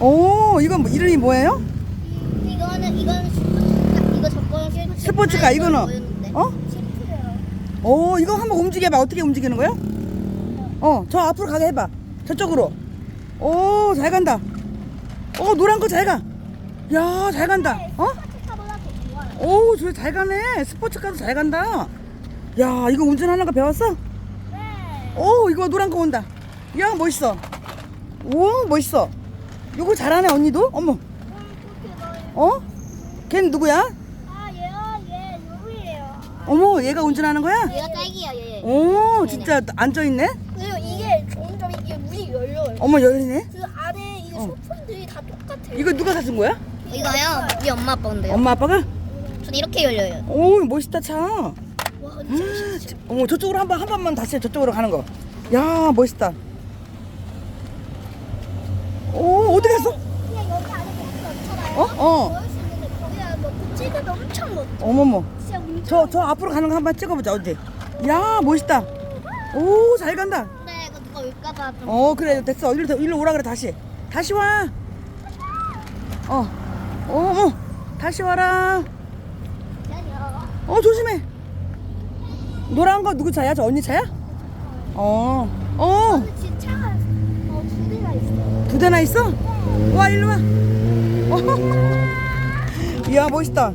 오, 이건 뭐- 이름이 뭐예요? 이거는 이거는 스포츠카 이거 저거는 스포츠카, 이거는? 어? 오, 이거 한번 움직여봐. 어떻게 움직이는 거야? 어, 저 앞으로 가게 해봐. 저쪽으로. 오, 잘 간다. 오, 노란 거 잘 가. 야, 잘 간다. 어? 스포츠카보다 더 좋아요. 오, 저 잘 가네. 스포츠카도 잘 간다. 야, 이거 운전하는 거 배웠어? 네. 오, 이거 노란 거 온다. 야, 멋있어. 오, 멋있어. 이거 잘하네, 언니도? 어머, 어? 걔는 누구야? 아 얘가 얘 누구예요? 어머, 얘가 운전하는 거야? 얘가 딸기야 얘. 오, 진짜 앉아있네? 그리고 이게 점이 이게 문이 열려요. 어머, 열리네? 그 안에 이게 어. 소품들이 다 똑같아요. 이거 누가 사준 거야? 이거요? 우리 엄마 아빠 건데요. 엄마, 아빠가? 전 이렇게 열려요. 오, 멋있다, 차. 와 진짜 어머, 저쪽으로 한 번, 한 번만 다시 저쪽으로 가는 거. 야, 멋있다. 오, 어디 갔어? 그냥 여기 안에 밖에 없잖아요. 어? 어. 넣고 찍으면 엄청 멋져. 어머머. 진짜. 저, 저 앞으로 가는 거 한번 찍어보자, 어디? 야, 멋있다. 오, 잘 간다. 근데 이거 누가 올까봐 좀. 어, 그래, 됐어. 일로, 일로 오라 그래, 다시. 다시 와. 어, 어, 어, 다시 와라. 기다려. 어, 조심해. 노란 거 누구 차야? 저 언니 차야? 어, 어, 근데 지금 차가 어, 두 대가 있어요. 두 대나 있어? 와, 일로 와. 어. 이야, 멋있다.